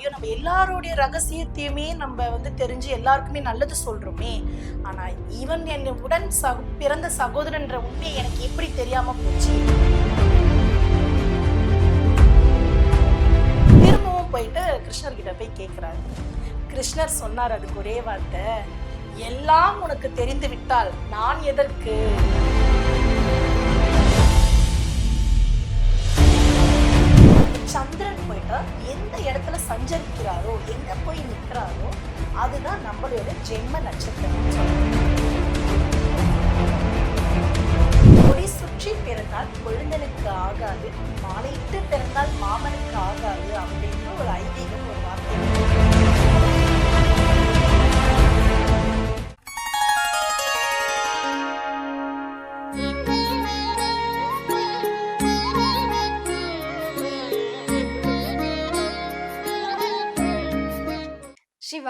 ஐயோ நம்ம எல்லாருடைய ரகசியத்தையுமே நம்ம வந்து தெரிஞ்சு எல்லாருக்குமே நல்லது சொல்றோமே. ஆனா இவன் என் உடன் சக பிறந்த சகோதரன்ற உண்மை எனக்கு எப்படி தெரியாம போச்சு? திரும்பவும் போயிட்டு கிருஷ்ணர் கிட்ட போய் கேட்கிறாரு கிருஷ்ணர் சொன்னார் அதுக்கு ஒரே வார்த்தை. எல்லாம் உனக்கு தெரிந்து விட்டால் நான் எதற்கு? நம்மளோட ஜென்ம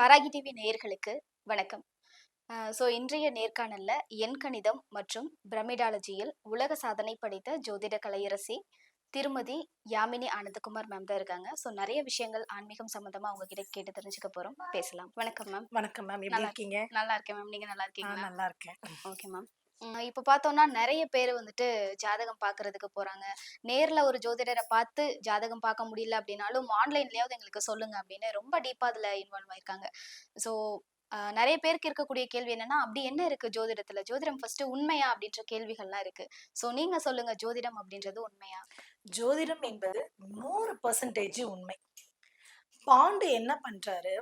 வாராகி டிவி நேயர்களுக்கு வணக்கம். ஸோ இன்றைய நேர்காணல்ல எண் கணிதம் மற்றும் பிரமிடாலஜியில் உலக சாதனை படைத்த ஜோதிட கலையரசி திருமதி யாமினி ஆனந்தகுமார் மேம் தான் இருக்காங்க. ஸோ நிறைய விஷயங்கள் ஆன்மீகம் சம்பந்தமா அவங்க கிட்ட கேட்டு தெரிஞ்சுக்க போறோம். பேசலாம். வணக்கம் மேம் வணக்கம் மேம் எப்படி இருக்கீங்க? நல்லா இருக்கேன் மேம் நீங்க நல்லா நான் இருக்கீங்களா நல்லா இருக்கேன். ஓகே மேம் இப்போ பார்த்தோம்னா நிறைய பேர் வந்துட்டு ஜாதகம் பார்க்கறதுக்கு போறாங்க. நேர்ல ஒரு ஜோதிடரை பார்த்து ஜாதகம் பார்க்க முடியல அப்படின்னாலும் ஆன்லைன்லயாவது எங்களுக்கு சொல்லுங்க அப்படின்னு ரொம்ப டீப்பா அதுல இன்வால்வ் ஆயிருக்காங்க. ஸோ நிறைய பேருக்கு இருக்கக்கூடிய கேள்வி என்னன்னா அப்படி என்ன இருக்கு ஜோதிடத்துல? ஜோதிடம் ஃபர்ஸ்ட் உண்மையா அப்படின்ற கேள்விகள்லாம் இருக்கு. ஸோ நீங்க சொல்லுங்க ஜோதிடம் அப்படின்றது உண்மையா? ஜோதிடம் என்பது நூறு பர்சன்டேஜ் உண்மை. பாண்டு என்ன பண்றாரு?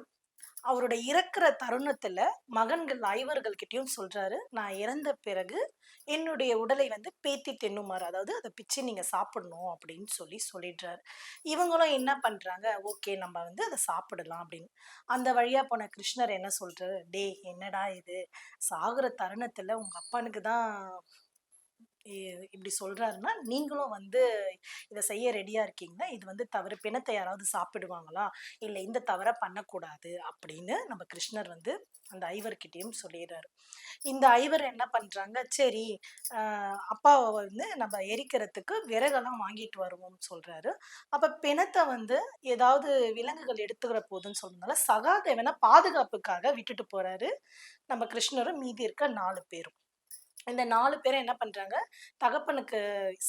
அவரோட இறக்குற தருணத்துல மகன்கள் ஐவர்கள் கிட்டயும் சொல்றாரு நான் இறந்த பிறகு என்னுடைய உடலை வந்து பேத்தி தென்னுமாறு அதாவது அதை பிச்சு நீங்க சாப்பிடணும் அப்படின்னு சொல்லி சொல்லிடுறாரு. இவங்களும் என்ன பண்றாங்க ஓகே நம்ம வந்து அதை சாப்பிடலாம் அப்படின்னு. அந்த வழியா போன கிருஷ்ணர் என்ன சொல்றாரு டேய் என்னடா இது? சாகுற தருணத்துல உங்க அப்பனுக்கு தான் இப்படி சொல்கிறாருன்னா நீங்களும் வந்து இதை செய்ய ரெடியாக இருக்கீங்கன்னா இது வந்து தவறு. பிணத்தை யாராவது சாப்பிடுவாங்களா? இல்லை இந்த தவறை பண்ணக்கூடாது அப்படின்னு நம்ம கிருஷ்ணர் வந்து அந்த ஐவர்கிட்டேயும் சொல்லிடுறாரு. இந்த ஐவர் என்ன பண்ணுறாங்க சரி அப்பாவை வந்து நம்ம எரிக்கிறதுக்கு விறகெல்லாம் வாங்கிட்டு வருவோம்னு சொல்கிறாரு அப்போ பிணத்தை வந்து ஏதாவது விலங்குகள் எடுத்துக்கிற போதுன்னு சொன்னதால சகாதேவனை பாதுகாப்புக்காக விட்டுட்டு போகிறாரு நம்ம கிருஷ்ணரும் மீதி இருக்க நாலு பேரும். இந்த நாலு பேரும் என்ன பண்றாங்க? தகப்பனுக்கு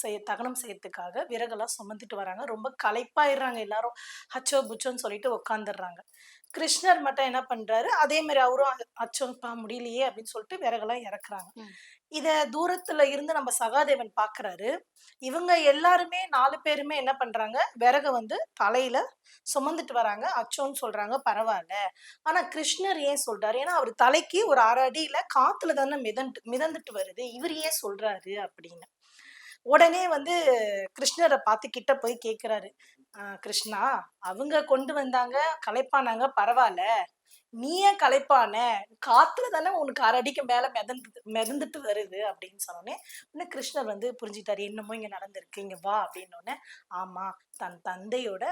செய்ய தகனம் செய்யறதுக்காக விறகெல்லாம் சுமந்துட்டு வராங்க. ரொம்ப களைப்பாயிடுறாங்க எல்லாரும். ஹச்சோ புச்சோன்னு சொல்லிட்டு உட்காந்துடுறாங்க கிருஷ்ணர் மட்டும் என்ன பண்றாரு? அதே மாதிரி அவரும் அச்சோப்பா முடியலையே அப்படின்னு சொல்லிட்டு விறகெல்லாம் இறக்குறாங்க. இத தூரத்துல இருந்து நம்ம சகாதேவன் பாக்குறாரு. இவங்க எல்லாருமே நாலு பேருமே என்ன பண்றாங்க? விறக வந்து தலையில சுமந்துட்டு வராங்க. அச்சோன்னு சொல்றாங்க பரவாயில்ல ஆனா கிருஷ்ணர் ஏன் சொல்றாரு? ஏன்னா அவர் தலைக்கு ஒரு அரை அடியில காத்துல தானே மிதந்து மிதந்துட்டு வருது. இவர் ஏன் சொல்றாரு அப்படின்னு. உடனே வந்து கிருஷ்ணரை பார்த்து கிட்ட போய் கேக்குறாரு. கிருஷ்ணா அவங்க கொண்டு வந்தாங்க கலைப்பானாங்க பரவாயில்ல நீ ஏன் கலைப்பான காத்துல தானே உனக்கு அரை மேல மிதந்து மிதந்துட்டு வருது அப்படின்னு சொன்னோடனே இன்னும் கிருஷ்ணர் வந்து புரிஞ்சுட்டாரு என்னமோ இங்க நடந்திருக்கு இங்க வா அப்படின்னோடனே ஆமா தன் தந்தையோட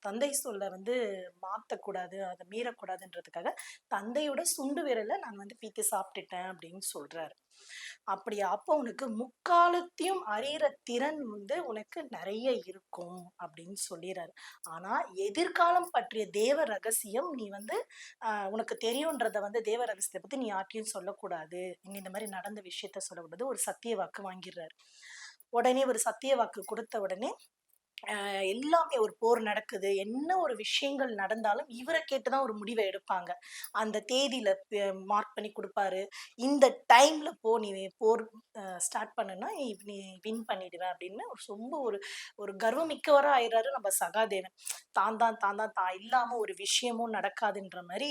தந்தை சொல்ல வந்து மாற்றக்கூடாது அதை மீறக்கூடாதுன்றதுக்காக தந்தையோட சுண்டு விரலை நான் வந்து பீத்து சாப்பிட்டுட்டேன் அப்படின்னு சொல்றாரு. அப்படி அப்போ உனக்கு முக்காலத்தையும் அறியிற திறன் வந்து உனக்கு நிறைய இருக்கும் அப்படின்னு சொல்லிடுறாரு ஆனா எதிர்காலம் பற்றிய தேவ ரகசியம் நீ வந்து ஆஹ் உனக்கு தெரியுன்றதை வந்து தேவ ரகசியத்தை பத்தி நீ யார்ட்டையும் சொல்லக்கூடாது. நீ இந்த மாதிரி நடந்த விஷயத்த சொல்லக்கூடாது ஒரு சத்திய வாக்கு வாங்கிடுறாரு. உடனே ஒரு சத்திய வாக்கு கொடுத்த உடனே எல்லாமே ஒரு போர் நடக்குது. என்ன ஒரு விஷயங்கள் நடந்தாலும் இவரை கேட்டுதான் ஒரு முடிவை எடுப்பாங்க. அந்த தேதியில மார்க் பண்ணி கொடுப்பாரு. இந்த டைம்ல போ நீ போர் ஸ்டார்ட் பண்ணுனா நீ நீ வின் பண்ணிடுவ அப்படின்னு ஒரு ரொம்ப ஒரு ஒரு கர்வமிக்கவரா ஆயிடுறாரு நம்ம சகாதேவன். தான் தான் தான் தான் தான் இல்லாம ஒரு விஷயமும் நடக்காதுன்ற மாதிரி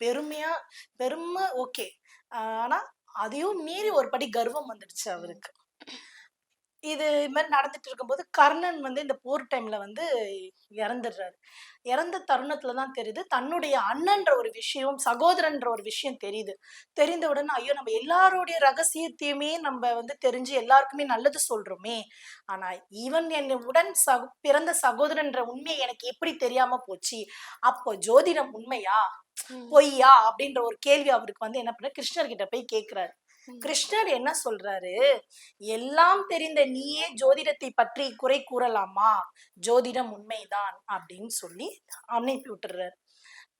பெருமையா பெருமை ஓகே ஆனா அதையும் மீறி ஒரு படி கர்வம் வந்துடுச்சு அவருக்கு. இது இது மாதிரி நடந்துட்டு இருக்கும்போது கர்ணன் வந்து இந்த போர் டைம்ல வந்து இறந்துடுறாரு இறந்த தருணத்துல தான் தெரியுது தன்னுடைய அண்ணன்ற ஒரு விஷயம் சகோதரன்ற ஒரு விஷயம் தெரியுது. தெரிந்த உடனே ஐயோ நம்ம எல்லாருடைய ரகசியத்தையுமே நம்ம வந்து தெரிஞ்சு எல்லாருக்குமே நல்லது சொல்றோமே. ஆனா இவன் என் உடன் சக பிறந்த சகோதரன்ற உண்மை எனக்கு எப்படி தெரியாம போச்சு? அப்போ ஜோதிடம் உண்மையா? பொய்யா? அப்படின்ற ஒரு கேள்வி அவருக்கு வந்து என்ன பண்ண கிருஷ்ணர் கிட்ட போய் கேக்குறாரு. ம். கிருஷ்ணர் என்ன சொல்றாரு? எல்லாம் தெரிந்த நீயே ஜோதிடத்தை பற்றி குறை கூறலாமா? ஜோதிடம் உண்மைதான் அப்படின்னு சொல்லி அனுப்பி விட்டுறாரு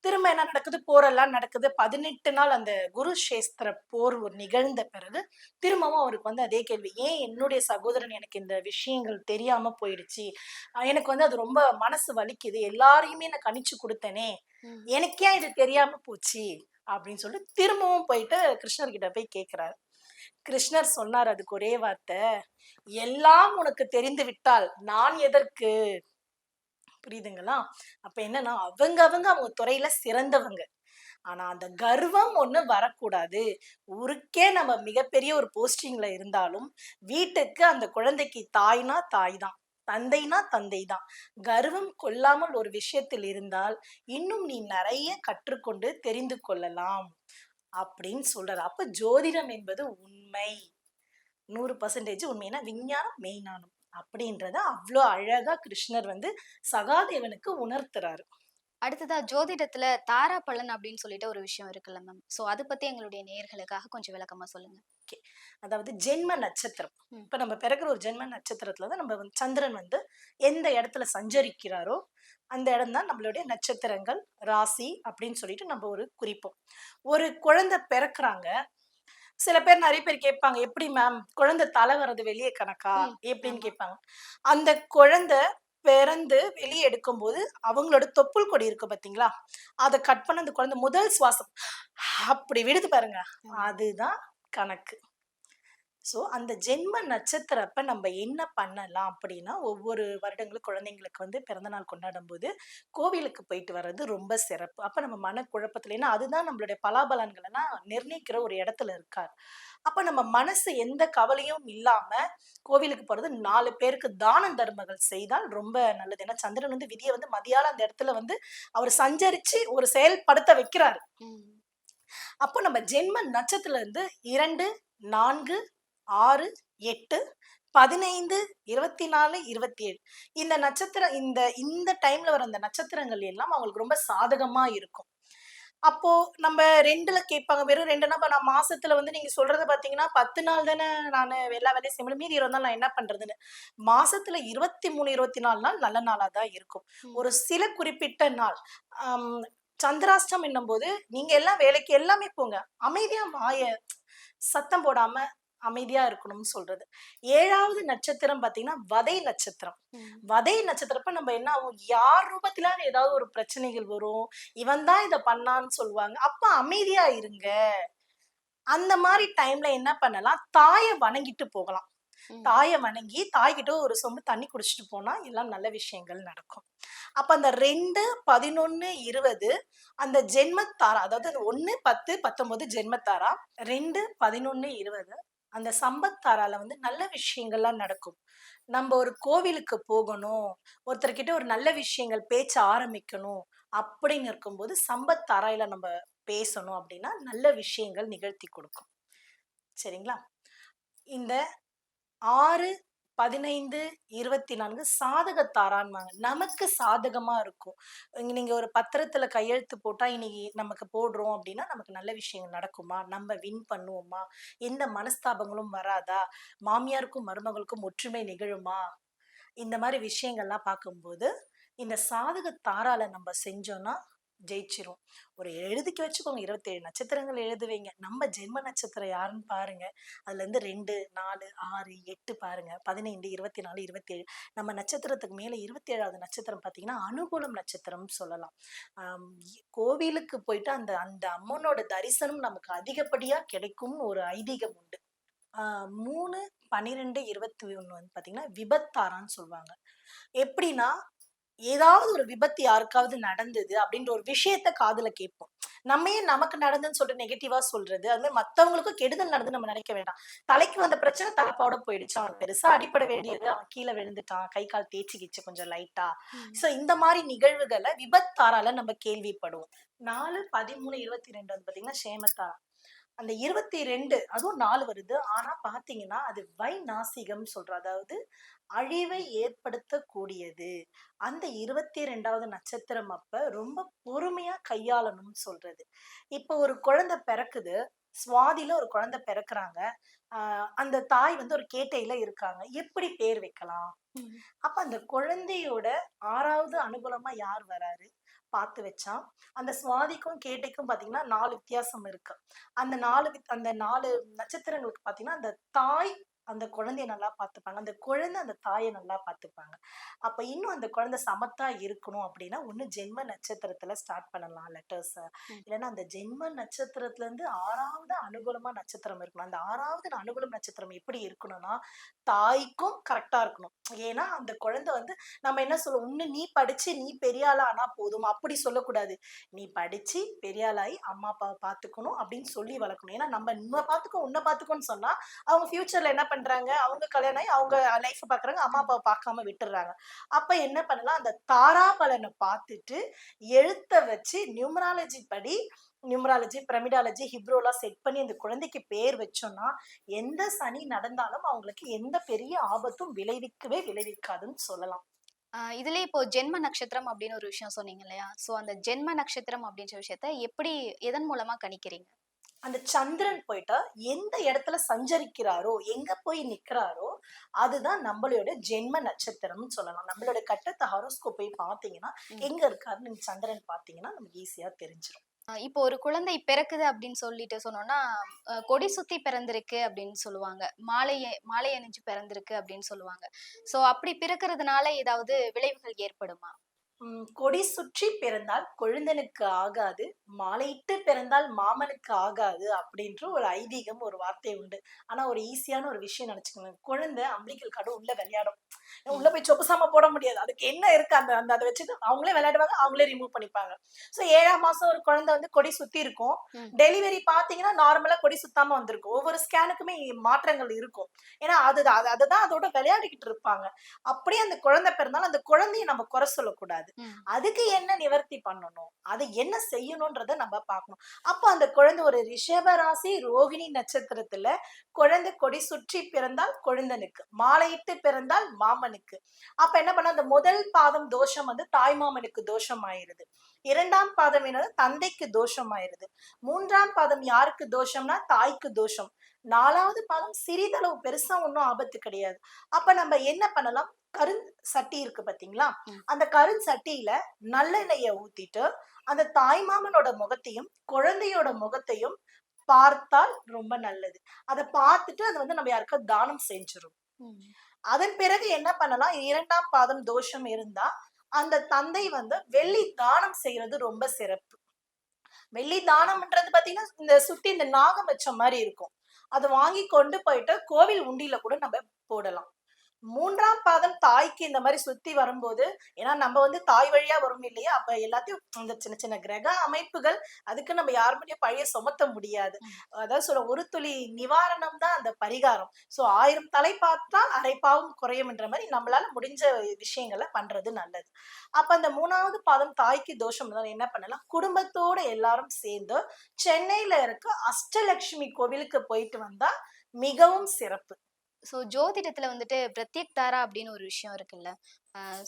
திரும்ப என்ன நடக்குது? போரெல்லாம் நடக்குது. பதினெட்டு நாள் அந்த குரு சேஸ்திர போர் ஒரு நிகழ்ந்த பிறகு திரும்பவும் அவருக்கு வந்து அதே கேள்வி ஏன் என்னுடைய சகோதரன் எனக்கு இந்த விஷயங்கள் தெரியாம போயிடுச்சு? எனக்கு வந்து அது ரொம்ப மனசு வலிக்குது. எல்லாரையுமே நான் கணிச்சு கொடுத்தேனே. எனக்கே இது தெரியாம போச்சு. அப்படின்னு சொல்லிட்டு திரும்பவும் போயிட்டு கிருஷ்ணர்கிட்ட போய் கேட்குறாரு கிருஷ்ணர் சொன்னார் அதுக்கு ஒரே வார்த்தை. எல்லாம் உனக்கு தெரிந்து விட்டால் நான் எதற்கு? புரியுதுங்களா? அப்ப என்னன்னா அவங்க அவங்க அவங்க துறையில சிறந்தவங்க. ஆனா அந்த கர்வம் ஒண்ணு வரக்கூடாது. ஊருக்கே நம்ம மிகப்பெரிய ஒரு போஸ்டிங்ல இருந்தாலும் வீட்டுக்கு அந்த குழந்தைக்கு தாய்னா தாய் தான். தந்தைனா தந்தை தான் கர்வம் கொள்ளாமல் ஒரு விஷயத்தில் இருந்தால் இன்னும் நீ நிறைய கற்றுக்கொண்டு தெரிந்து கொள்ளலாம் அப்படின்னு சொல்றாரு. அப்ப ஜோதிடம் என்பது உண்மை. நூறு பர்சன்டேஜ் உண்மைனா விஞ்ஞானம் மெய்ஞானம் அப்படின்றத அவ்வளோ அழகா கிருஷ்ணர் வந்து சகாதேவனுக்கு உணர்த்துறாரு. அடுத்ததா ஜோதிடத்துல தாரா பலன் அப்படின்னு சொல்லிட்டு ஒரு விஷயம் இருக்குல்ல மேம் சோ அது பத்தி எங்களுடைய நேயர்களுக்காக கொஞ்சம் விளக்கமா சொல்லுங்க. அதாவது ஜென்ம நட்சத்திரம். இப்ப நம்ம பிறகுற ஒரு ஜென்ம நட்சத்திரத்துல தான் நம்ம வந்து சந்திரன் வந்து எந்த இடத்துல சஞ்சரிக்கிறாரோ அந்த இடம் தான் நம்மளுடைய நட்சத்திரங்கள் ராசி அப்படின்னு சொல்லிட்டு நம்ம ஒரு குறிப்போம். ஒரு குழந்தை பிறக்குறாங்க. சில பேர் நிறைய பேர் கேட்பாங்க எப்படி மேம் குழந்தை தலை வர்றது வெளியே கணக்கா? எப்படின்னு. கேட்பாங்க. அந்த குழந்தை பிறந்து வெளியே எடுக்கும்போது அவங்களோட தொப்புள் கொடி இருக்கு பாத்தீங்களா? அதை கட் பண்ண அந்த குழந்தை முதல் சுவாசம். அப்படி விடுது பாருங்க. அதுதான் கணக்கு. ஸோ அந்த ஜென்ம நட்சத்திரப்ப நம்ம என்ன பண்ணலாம் அப்படின்னா ஒவ்வொரு வருடங்களும் குழந்தைங்களுக்கு வந்து பிறந்தநாள் கொண்டாடும் போது கோவிலுக்கு போயிட்டு வர்றது ரொம்ப சிறப்பு. அப்ப நம்ம மனக்குழப்பத்துல ஏன்னா அதுதான் நம்மளுடைய பலாபலன்களை எல்லாம் நிர்ணயிக்கிற ஒரு இடத்துல இருக்கார். அப்ப நம்ம மனசு எந்த கவலையும் இல்லாம கோவிலுக்கு போறது நாலு பேருக்கு தான தர்மங்கள் செய்தால் ரொம்ப நல்லது. ஏன்னா சந்திரன் வந்து விதியை வந்து மதியால அந்த இடத்துல வந்து அவர் சஞ்சரிச்சு ஒரு செயல்படுத்த வைக்கிறாரு. அப்போ நம்ம ஜென்ம நட்சத்திரத்துல இருந்து இரண்டு நான்கு ஆறு எட்டு பதினைந்து இருபத்தி நாலு இருபத்தி ஏழு இந்த நட்சத்திரம் இந்த இந்த டைம்ல வர அந்த நட்சத்திரங்கள் எல்லாம் அவங்களுக்கு ரொம்ப சாதகமா இருக்கும். அப்போ நம்ம ரெண்டுல கேட்பாங்க. வெறும் ரெண்டுனா இப்ப நான் மாசத்துல வந்து நீங்க சொல்றது பாத்தீங்கன்னா பத்து நாள் தானே நான் எல்லா வேலையும் செய்ய மீதி இருபது நாள் நான் என்ன பண்றதுன்னு? மாசத்துல இருபத்தி மூணு இருபத்தி நாலு நாள் நல்ல நாளா தான் இருக்கும். ஒரு சில குறிப்பிட்ட நாள் சந்திராஷ்டம் என்னும்போது நீங்க எல்லாம் வேலைக்கு எல்லாமே போங்க. அமைதியா வாய சத்தம் போடாம அமைதியா இருக்கணும்னு சொல்றது. ஏழாவது நட்சத்திரம் பாத்தீங்கன்னா வதை நட்சத்திரம். வதை நட்சத்திரப்ப நம்ம என்ன ஆகும்? யார் ரூபத்துல ஏதாவது ஒரு பிரச்சனைகள் வரும். இவன் தான் இதை பண்ணான்னு சொல்லுவாங்க. அப்ப அமைதியா இருங்க. அந்த மாதிரி டைம்ல என்ன பண்ணலாம்? தாயை வணங்கிட்டு போகலாம். தாயை வணங்கி தாய்கிட்ட ஒரு சொம்பு தண்ணி குடிச்சிட்டு போனா எல்லாம் நல்ல விஷயங்கள் நடக்கும். அப்ப அந்த ரெண்டு பதினொன்னு இருபது அந்த ஜென்மத்தாரா அதாவது அந்த ஒண்ணு பத்து பத்தொன்பது ஜென்மத்தாரா ரெண்டு பதினொன்னு இருபது அந்த சம்பத்தாரால வந்து நல்ல விஷயங்கள்லாம் நடக்கும். நம்ம ஒரு கோவிலுக்கு போகணும் ஒருத்தர்கிட்ட ஒரு நல்ல விஷயங்கள் பேச்ச ஆரம்பிக்கணும் அப்படின்னு இருக்கும்போது சம்பத்தாராயில நம்ம பேசணும் அப்படின்னா நல்ல விஷயங்கள் நிகழ்த்தி கொடுக்கும். சரிங்களா? இந்த ஆறு பதினைந்து இருபத்தி நான்கு சாதகத்தாரான்வாங்க. நமக்கு சாதகமாக இருக்கும். இங்கே நீங்கள் ஒரு பத்திரத்தில் கையெழுத்து போட்டால் இன்னைக்கு நமக்கு போடுறோம் அப்படின்னா நமக்கு நல்ல விஷயங்கள் நடக்குமா? நம்ம வின் பண்ணுவோமா? எந்த மனஸ்தாபங்களும் வராதா? மாமியாருக்கும் மருமகளுக்கும் ஒற்றுமை நிகழுமா? இந்த மாதிரி விஷயங்கள்லாம் பார்க்கும்போது இந்த சாதக நம்ம செஞ்சோன்னா ஜெயிச்சிரும். ஒரு எழுதிக்க வச்சுக்கோங்க இருபத்தேழு நட்சத்திரங்கள் எழுதுவீங்க. நம்ம ஜென்ம நட்சத்திரம் யாருன்னு பாருங்க. அதுல இருந்து ரெண்டு நாலு ஆறு எட்டு பாருங்க. பதினைந்து இருபத்தி நாலு இருபத்தேழு. நம்ம நட்சத்திரத்துக்கு மேல இருபத்தி ஏழாவது நட்சத்திரம் பார்த்தீங்கன்னா அனுகூலம் நட்சத்திரம் சொல்லலாம். கோவிலுக்கு போயிட்டு அந்த அந்த அம்மனோட தரிசனம் நமக்கு அதிகப்படியா கிடைக்கும்னு ஒரு ஐதீகம் உண்டு. மூணு பன்னிரெண்டு இருபத்தி ஒன்று வந்து பார்த்தீங்கன்னா விபத்தாரான்னு சொல்லுவாங்க. எப்படின்னா ஏதாவது ஒரு விபத்து யாருக்காவது நடந்தது அப்படின்ற ஒரு விஷயத்த காதுல கேட்போம். நம்ம ஏன் நமக்கு நடந்துன்னு சொல்லிட்டு நெகட்டிவா சொல்றது? அது மாதிரி மத்தவங்களுக்கும் கெடுதல் நடந்து நம்ம நினைக்க வேண்டாம். தலைக்கு வந்த பிரச்சனை தலைப்பாவோட போயிடுச்சு. அவன் பெருசா அடிப்பட வேண்டியது. அவன் கீழே விழுந்துட்டான். கை கால் தேய்ச்சிக்கிச்சு கொஞ்சம் லைட்டா. சோ இந்த மாதிரி நிகழ்வுகளை விபத்தாரால நம்ம கேள்விப்படுவோம். நாலு பதிமூணு இருபத்தி ரெண்டு வந்து பாத்தீங்கன்னா சேமத்தாரா அந்த இருபத்தி ரெண்டு அதுவும் நாலு வருது. ஆனா பாத்தீங்கன்னா அது வை நாசிகம் சொல்றோம் அதாவது அழிவை ஏற்படுத்தக்கூடியது அந்த இருபத்தி ரெண்டாவது நட்சத்திரம் அப்ப ரொம்ப பொறுமையா கையாளணும்னு சொல்றது இப்ப ஒரு குழந்தை பிறக்குது சுவாதியில ஒரு குழந்தை பிறக்குறாங்க. அந்த தாய் வந்து ஒரு கேட்டையில இருக்காங்க. எப்படி பேர் வைக்கலாம்? அப்ப அந்த குழந்தையோட 6வது அனுகூலமா யார் வராரு? பார்த்து வச்சான். அந்த சுவாதிக்கும், கேட்டைக்கும் பார்த்தீங்கன்னா 4 வித்தியாசம் இருக்கு. அந்த 4 வித் அந்த 4 நட்சத்திரங்களுக்கு பார்த்தீங்கன்னா, அந்த தாய் அந்த குழந்தைய நல்லா பார்த்துப்பாங்க. அந்த குழந்தை அந்த தாய நல்லா பார்த்துப்பாங்க. அப்ப இன்னும் அந்த குழந்தை சமத்தா இருக்கணும் அப்படின்னா, ஒண்ணு ஜென்ம நட்சத்திரத்துல ஸ்டார்ட் பண்ணலாம் லெட்டர்ஸ. இல்லன்னா அந்த ஜென்ம நட்சத்திரத்துலருந்து 6வது அனுகூலமா நட்சத்திரம் இருக்கணும். அந்த 6வது அனுகூலம் நட்சத்திரம் எப்படி இருக்கணும்னா, தாய்க்கும் கரெக்ட்டா இருக்கணும். ஏன்னா, அந்த குழந்தை வந்து நம்ம என்ன சொல்லுவோம், "ஒண்ணு நீ படிச்சு நீ பெரிய ஆளா ஆனா போதும்." அப்படி சொல்லக்கூடாது. "நீ படிச்சு பெரிய ஆளாயி அம்மா, அப்பாவ பார்த்துக்கணும்." அப்படின்னு சொல்லி வளர்க்கணும். ஏன்னா, நம்ம "உன்ன பார்த்துக்கோ, உன்ன பார்த்துக்கோன்னு" சொன்னா, அவங்க ஃபியூச்சர்ல என்ன பண்றாங்க, அவங்க கல்யாணம் ஆகி அவங்க லைஃப் பாக்குறாங்க அம்மா, அப்பாவை பார்க்காம விட்டுறாங்க அப்ப என்ன பண்ணலாம், அந்த தாரா பலனை பார்த்துட்டு, எழுத்த வச்சு நியூமராலஜி படி நியூமராலஜி, பிரமிடாலஜி, ஹிப்ரோலாம் செட் பண்ணி அந்த குழந்தைக்கு பேர் வச்சோம்னா, எந்த சனி நடந்தாலும் அவங்களுக்கு எந்த பெரிய ஆபத்தும் விளைவிக்கவே விளைவிக்காதுன்னு சொல்லலாம். இதுல இதுலயே இப்போ ஜென்ம நட்சத்திரம் அப்படின்னு ஒரு விஷயம் சொன்னீங்க இல்லையா? சோ அந்த ஜென்ம நட்சத்திரம் அப்படின்ற விஷயத்த எப்படி எதன் மூலமா கணிக்கிறீங்க? அந்த சந்திரன் போயிட்டு எந்த இடத்துல சஞ்சரிக்கிறாரோ, எங்க போய் நிக்கிறாரோ, அதுதான் நம்மளோட ஜென்ம நட்சத்திரம்னு சொல்லலாம். நம்மளோட கட்டத்த ஹாரோஸ்கோப் போய் பார்த்தீங்கன்னா. எங்க இருக்காருன்னு நீங்க சந்திரன் பார்த்தீங்கன்னா, நமக்கு ஈஸியா தெரிஞ்சிரும். அ இப்போ ஒரு குழந்தை பிறக்குது அப்படின்னு சொல்லிட்டு சொன்னோம்னா, கொடி சுத்தி பிறந்திருக்கு அப்படின்னு சொல்லுவாங்க. மாலைய மாலை அணிஞ்சு பிறந்திருக்கு அப்படின்னு சொல்லுவாங்க. சோ அப்படி பிறக்கிறதுனால ஏதாவது விளைவுகள் ஏற்படுமா? கொடி சுற்றி பிறந்தால் கொழுந்தனுக்கு ஆகாது, மாலையிட்டு பிறந்தால் மாமனுக்கு ஆகாது அப்படின்ற ஒரு ஐதீகம், ஒரு வார்த்தை உண்டு. ஆனா ஒரு ஈஸியான ஒரு விஷயம் நெனச்சுக்கோங்க. குழந்தை அம்பிளிகல் கார்டு உள்ள விளையாடும். உள்ள. போய் சொப்பு சாமா போட முடியாது. அதுக்கு என்ன இருக்கு அந்த அந்த அத வச்சுட்டு அவங்களே விளையாடுவாங்க, அவங்களே ரிமூவ் பண்ணிப்பாங்க. ஸோ 7ஆம் மாசம் ஒரு குழந்தை வந்து கொடி சுத்தி இருக்கும். டெலிவரி பார்த்தீங்கன்னா, நார்மலா கொடி சுத்தாம வந்திருக்கும். ஒவ்வொரு ஸ்கேனுக்குமே மாற்றங்கள் இருக்கும். ஏன்னா அதுதான் அது அததான் அதோட விளையாடிக்கிட்டு இருப்பாங்க. அப்படியே அந்த குழந்தை பிறந்தாலும், அந்த குழந்தைய நம்ம குறை சொல்லக்கூடாது. ம். அதுக்கு என்ன நிவர்த்தி பண்ணணும்? அது என்ன செய்யணும்ன்றத நம்ம பார்க்கணும். அப்ப அந்த குழந்தை ஒரு ரிஷப ராசி, ரோகிணி நட்சத்திரத்துல குழந்தை கொடி சுற்றி பிறந்தால் கொழுந்தனுக்கு, மாலையிட்டு பிறந்தால் மாமனுக்கு. அப்ப என்ன பண்ண அந்த முதல் பாதம் தோஷம் வந்து தாய்மாமனுக்கு தோஷம் ஆயிருது. 2ஆம் பாதம் என்னது தந்தைக்கு தோஷம் ஆயிருது. 3ஆம் பாதம் யாருக்கு தோஷம்னா தாய்க்கு தோஷம். 4வது பாதம் சிறிதளவு பெருசா ஒண்ணும் ஆபத்து கிடையாது. அப்ப நம்ம என்ன பண்ணலாம், கருஞ் சட்டி இருக்கு பார்த்தீங்களா? ம். அந்த கருஞ் சட்டியில நல்லெண்ணெய ஊத்திட்டு, அந்த தாய்மாமனோட முகத்தையும், குழந்தையோட முகத்தையும் பார்த்தால் ரொம்ப நல்லது. அத பார்த்துட்டு அத வந்து நம்ம யாருக்காவது தானம் செஞ்சுறணும். ம். அதன் பிறகு என்ன பண்ணலாம், 2ஆம் பாதம் தோஷம் இருந்தா, அந்த தந்தை வந்து வெள்ளி தானம் செய்றது ரொம்ப சிறப்பு. வெள்ளி தானம்ன்றது பார்த்தீங்கன்னா, இந்த சுத்தி இந்த நாகம் வச்ச மாரி இருக்கும். அத வாங்கி கொண்டு போயிட்டு கோவில் உண்டியில கூட நம்ம போடலாம். 3ஆம் பாதம் தாய்க்கு இந்த மாரி சுத்தி வரும்போது, ஏன்னா நம்ம வந்து தாய் வழியா வரும் இல்லையா? அப்ப எல்லாத்தையும் இந்த சின்ன சின்ன கிரக அமைப்புகள், அதுக்கு நம்ம யார் மேலயும் பழிய சுமத்த முடியாது. அதான் சொல்றேன், ஒரு துளி நிவாரணம் தான் அந்த பரிகாரம். ஸோ 1000 தலை பார்த்தால் அரை பாவம் குறையும்ன்ற மாரி நம்மளால முடிஞ்ச விஷயங்கள பண்றது நல்லது. அப்ப அந்த 3வது பாதம் தாய்க்கு தோஷம் என்ன பண்ணலாம், குடும்பத்தோட எல்லாரும் சேர்ந்து சென்னையில இருக்க அஷ்டலட்சுமி கோவிலுக்கு போயிட்டு வந்தா மிகவும் சிறப்பு. ஸோ ஜோதிடத்தில் வந்துட்டு பிரத்யேக் தாரா அப்படின்னு ஒரு விஷயம் இருக்குல்ல.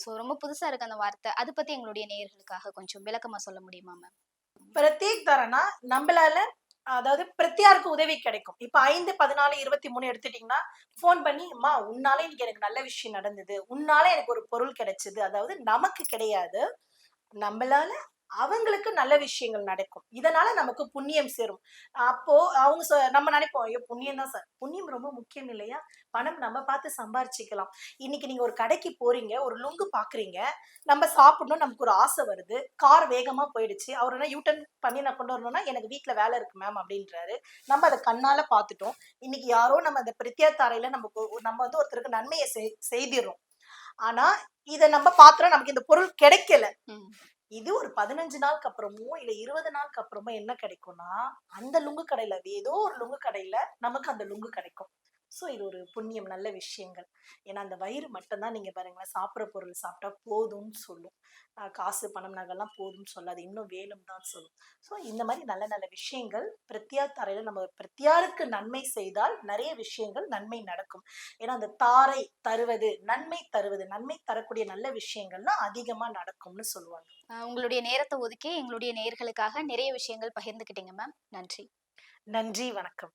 ஸோ ரொம்ப புதுசாக இருக்கு அந்த வார்த்தை. அதை பற்றி எங்களுடைய நேயர்களுக்காக கொஞ்சம் விளக்கமாக சொல்ல முடியுமா மேம்? பிரத்யேக் தாரனா நம்மளால அதாவது பிரத்யாருக்கு உதவி கிடைக்கும். இப்ப 5, 14, 23 எடுத்துட்டீங்கன்னா, ஃபோன் பண்ணி, "அம்மா உன்னால இன்னைக்கு எனக்கு நல்ல விஷயம் நடந்தது. உன்னால எனக்கு ஒரு பொருள் கிடைச்சது." அதாவது நமக்கு கிடையாது. நம்மளால அவங்களுக்கு நல்ல விஷயங்கள் நடக்கும். இதனால நமக்கு புண்ணியம் சேரும். அப்போ அவங்க சொ நம்ம நினைப்போம், "ஐயோ! புண்ணியம் தான் சார்." புண்ணியம் ரொம்ப முக்கியம் இல்லையா? பணம் நம்ம பார்த்து சம்பாரிச்சுக்கலாம். இன்னைக்கு நீங்க ஒரு கடைக்கு போறீங்க, ஒரு லுங்கு பார்க்குறீங்க. நம்ம சாப்பிடணும் நமக்கு ஒரு ஆசை வருது. கார் வேகமா போயிடுச்சு. அவர் என்ன யூ டர்ன் பண்ணி நான் கொண்டு வரணும்னா, "எனக்கு வீட்டுல வேலை இருக்கு மேம்." அப்படின்றாரு. நம்ம அதை கண்ணால பார்த்துட்டோம். இன்னைக்கு யாரோ நம்ம அந்த பிரத்யாத்தாரையில நமக்கு நம்ம வந்து ஒருத்தருக்கு நன்மையை செய் ஆனா, இத நம்ம பார்க்குறோம். நமக்கு இந்த பொருள் கிடைக்கல. இது ஒரு 15 நாளுக்கு அப்புறமோ, இல்ல 20 நாளுக்கு அப்புறமோ என்ன கிடைக்கும்னா, அந்த லுங்கு கடையில ஏதோ ஒரு லுங்கு கடையில நமக்கு அந்த லுங்கு கிடைக்கும். ஸோ இது ஒரு புண்ணியம், நல்ல விஷயங்கள். ஏன்னா அந்த வயிறு மட்டும் தான் நீங்க பாருங்களேன், சாப்பிடுற பொருள் சாப்பிட்டா போதும்னு சொல்லும். காசு, பணம், நகைலாம் போதும்னு சொல்லாது. இன்னும் வேணும் தான் சொல்லும். ஸோ இந்த மாரி நல்ல நல்ல விஷயங்கள் பிரத்யா தாரையில நம்ம பிரத்யாருக்கு நன்மை செய்தால் நெறைய விஷயங்கள் நன்மை நடக்கும். ஏன்னா அந்த தாரை தருவது, நன்மை தருவது, நன்மை தரக்கூடிய நல்ல விஷயங்கள்லாம் அதிகமா நடக்கும்னு சொல்லுவாங்க. உங்களுடைய நேரத்த ஒதுக்கி எங்களுடைய நேயர்களுக்காக நிறைய விஷயங்கள் பகிர்ந்துக்கிட்டீங்க மேம். நன்றி. நன்றி வணக்கம்